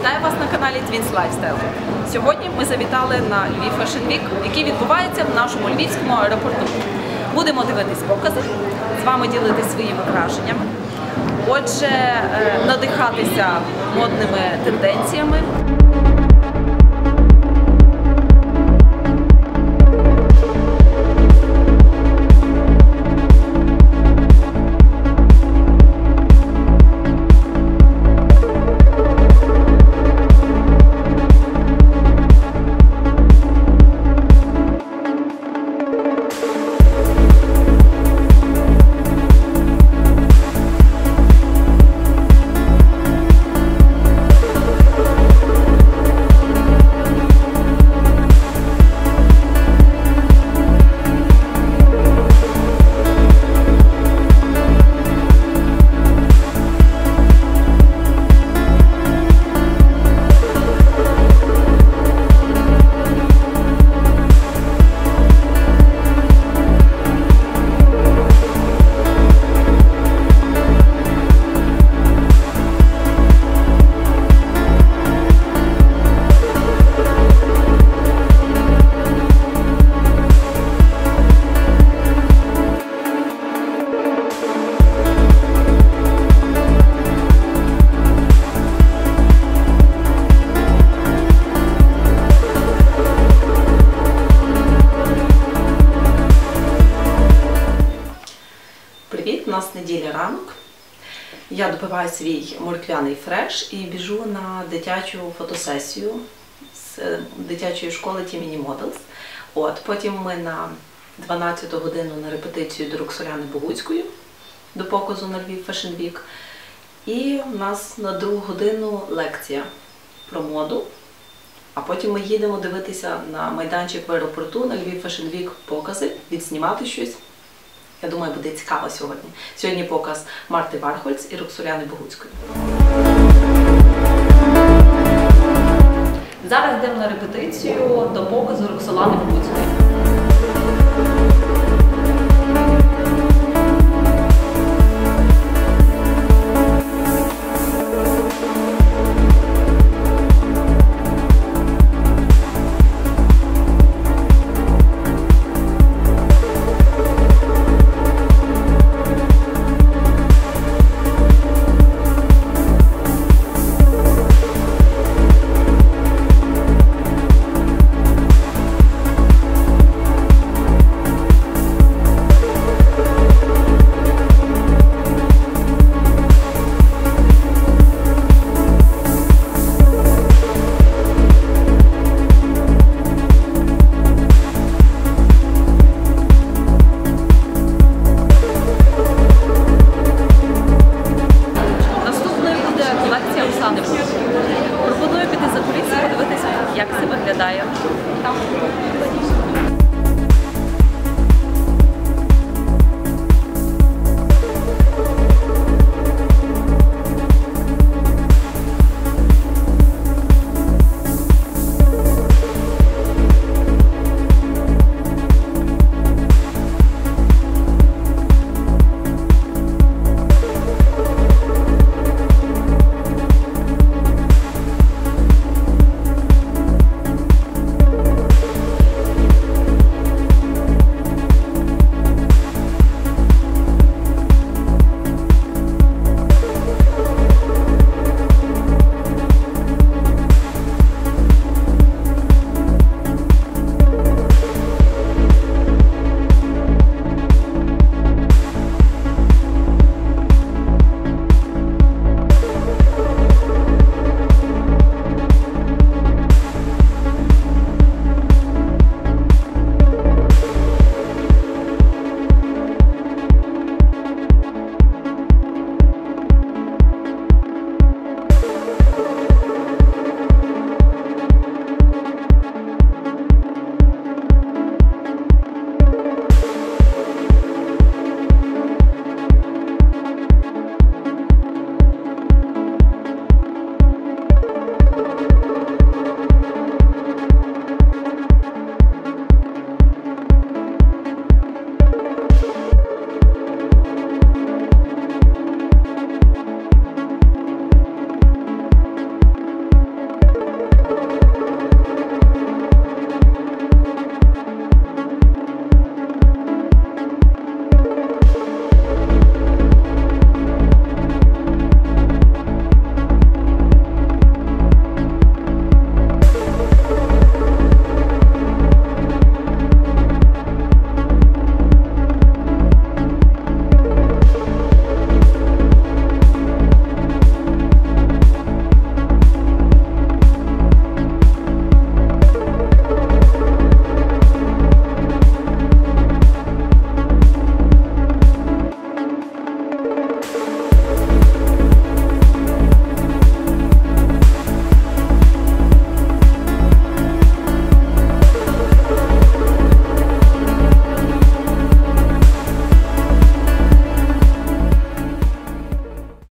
Вітаю вас на каналі Twins Lifestyle. Сьогодні ми завітали на Львів Fashion Week, який відбувається в нашому львівському аеропорту. Будемо дивитись покази, з вами ділитись своїми враженнями. Отже, е, надихатися модними тенденціями. Нас неділя ранок. Я допиваю свій морквяний фреш і біжу на дитячу фотосесію з е, дитячої школи Тіміні Models. От, потім ми на 12 годину на репетицію до Роксоляни Богуцької до показу на Львів Fashion Week. І у нас на другу годину лекція про моду. А потім ми їдемо дивитися на майданчик в аеропорту на Львів Fashion Week покази, відснімати щось. Я думаю, буде цікаво сьогодні. Сьогодні показ Марти Вархольц і Роксоляни Богуцької. Зараз йдемо на репетицію до показу Роксолани Богуцької. Богуцької.